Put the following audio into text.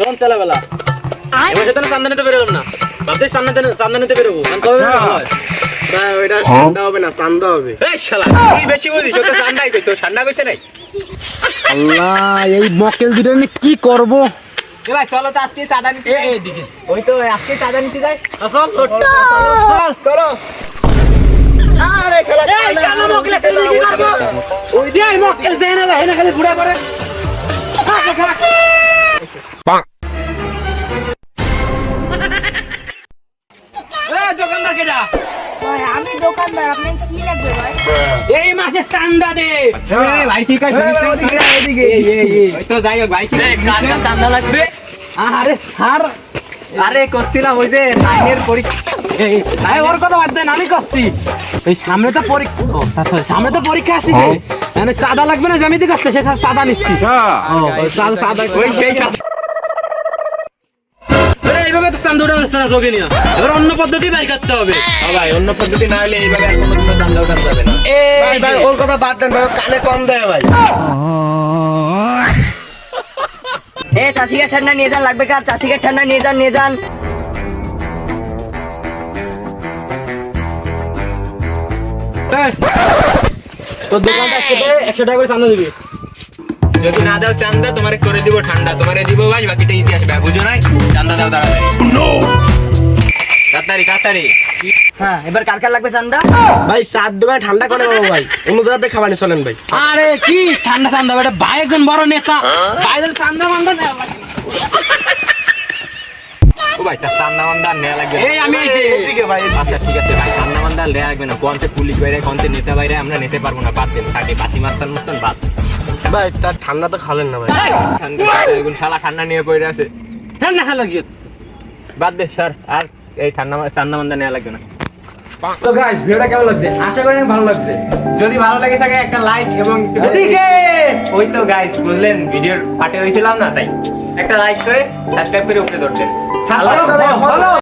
শোন ছেলেবেলা। এবার সাথে চান্দা নিতে বেরোলাম না। ভাবতে চান্দা চান্দা নিতে বেরোবো। কারণ কবে বেরোলে ভালো হয়? ওইটা চান্দা হবে না চান্দা হবে। এই শালা তুই বেশি বুঝিস ঠান্ডা কইছে নাই। আল্লাহ এই মক্কেল দুটো নিয়ে কি করব? এ ভাই চলো তো আজকে চাঁদা নিতে এ এদিকে ওই তো আজকে চাঁদা নিতে যাই। আসল চলো আরে খেলা এই কি করব? ওই দিয়ে যায় না যায় না খালি বুড়া করে দোকানদার কেটা ভাই আমি দোকানদার আপনার কি লাগবে ভাই? এই মাসে চান্দা দে। ভাই ঠিক আছে এদিকে এই এই এই ওই তো যাই হোক ভাই কার কার চাঁদা লাগবে? আরে স্যার। আরে করছিলাম ওই যে পরীক্ষা এই ওর কথা বাদ দেন আমি করছি। এই সামনে তো পরীক্ষা সামনে তো পরীক্ষা আসছে মানে চাঁদা লাগবে না জমিতে করতে সে চাঁদা নিচ্ছি। চাঁদা ওই সেই উঠানো না চোখে নিয়ে এবার অন্য পদ্ধতি করতে হবে। ভাই অন্য পদ্ধতি না হলে এইভাবে আর কোনোদিনও চাঁদা উঠানো যাবে না। এই ভাই ওর কথা বাদ দেন ভাই কানে কম দেয় ভাই। এ চাষিকে ঠান্ডা নিয়ে যান লাগবে কার? চাষিকে ঠান্ডা নিয়ে যান নিয়ে যান। তোর দোকানটা একশো টাকা করে চাঁদা দিবি। যদি না দাও চান্দা তোমারে করে দিব ঠান্ডা। তোমারে দিব ভাই বাকিটা ইতিহাস ভাই বুঝো নাই? চান্দা দাও তাড়াতাড়ি। তাড়াতাড়ি তাড়াতাড়ি। হ্যাঁ এবার কার কার লাগবে চান্দা? ভাই সাত দোকানে ঠান্ডা করে দেবো ভাই। অন্য জায়গাতে খাবানি চলেন ভাই। আরে কি ঠান্ডা চান্দা বেটা ভাই একজন বড় নেতা। ভাই চান্দা মান্দা নেওয়া লাগে। ও ভাই তার চান্দা মান্দা নেওয়া লাগবে এই আমি আইছি। এদিকে ভাই আচ্ছা ঠিক আছে ভাই চান্দা মান্দা নেওয়া লাগবে না। কোনতে পুলিশ বাইরে কোনতে নেতা বাইরে আমরা নিতে পারব না। বাদ দেন থাকে বাতি মাস্তার মতন বাদ। ভাই তার ঠান্ডা তো খালেন না ভাই। এখন শালা ঠান্ডা নিয়ে পড়ে আছে। ঠান্ডা খা লাগিয়ে বাদ দে স্যার আর এই ঠান্ডা মান্দা নেওয়া লাগবে না। তো গাইস ভিডিওটা কেমন লাগছে? আশা করি ভালো লাগছে। যদি ভালো লাগে থাকে একটা লাইক এবং এদিকে! ওই তো গাইস বুঝলেন ভিডিওর পাটে হয়েছিলাম না তাই। একটা লাইক করে সাবস্ক্রাইব করে উপরে ধরছেন।